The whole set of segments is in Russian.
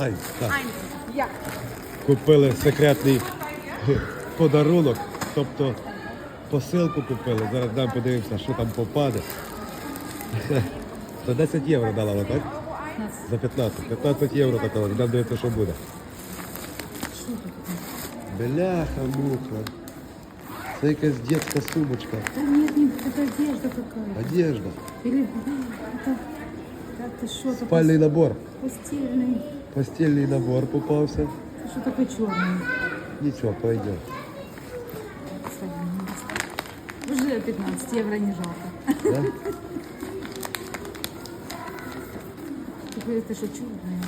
Ань, так. Я. Купили секретний подарунок, тобто посилку купили. Зараз дам подивимося, що там попаде. За 10 євро дала, вона, так? За 15. 15 євро такого, дам дивитися, що буде. Бляха, муха. Це якась дитяча сумочка. Да нет, нет, это одежда какая-то. Одежда. Или, ты что, это Спальний набор. постельный. Постільний набор попався. Ты Что такое черный? Нічого, пойде. Уже 15 евро не жалко. Да? Это что, черное?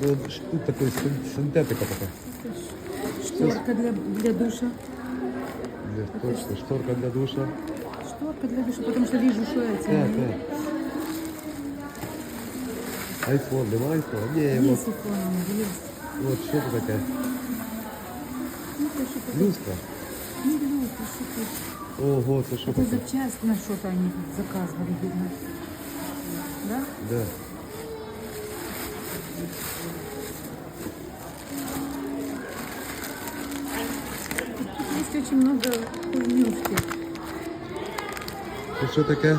Ну, ш- Тут такий син- синтетика така. Шторка для, для душа. Для точно, шторка для душа. Шторка для душа, потому что вижу, что эти. Так, так. Айфон, нема айфона? Есть от, икона, есть. от що це таке? Ну, это что такое? Люстра. Не люстра, что это? Ого, це що Это таке? запчасть на что-то они заказывали, видно. Да? Да. Есть очень много хуйнюшки. Це що таке?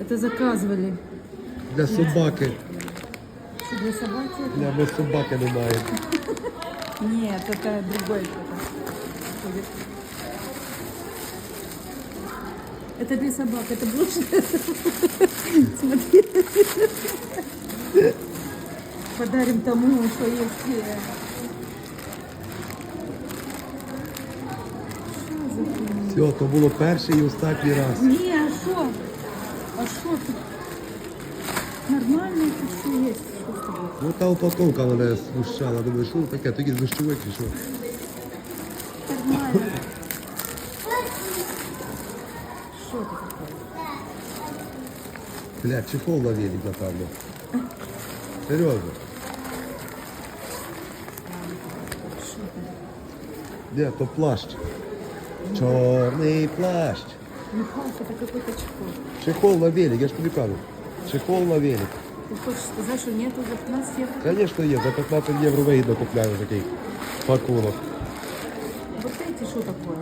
Это заказывали. Для собаки. Что, для собаки? Для ми собаки не маємо. Нет, это другой ходит. Это для собак, это больше. Смотри. Подарим тому, что есть. э, Что за хуйня? Все, то було перший і останній раз. Не, а что? А что тут? Нормально это все есть. Что с тобой? Ну та упаковка мене смущала. Думаю, що таке, тоді дощовик чи що? Нормально. Что это такое? Бля, чехол на велик, напевно. Серйозно. Что это? Де, то плащ. Чорний плащ. Михалка, это какой-то чехол. Чехол на велик, я ж тобі кажу. Чехол на велик. Ты хочешь сказать, что нету за 15 евро? Звісно, є, за 15 євро вигідно купляю такий пакунок. Вот эти что такое?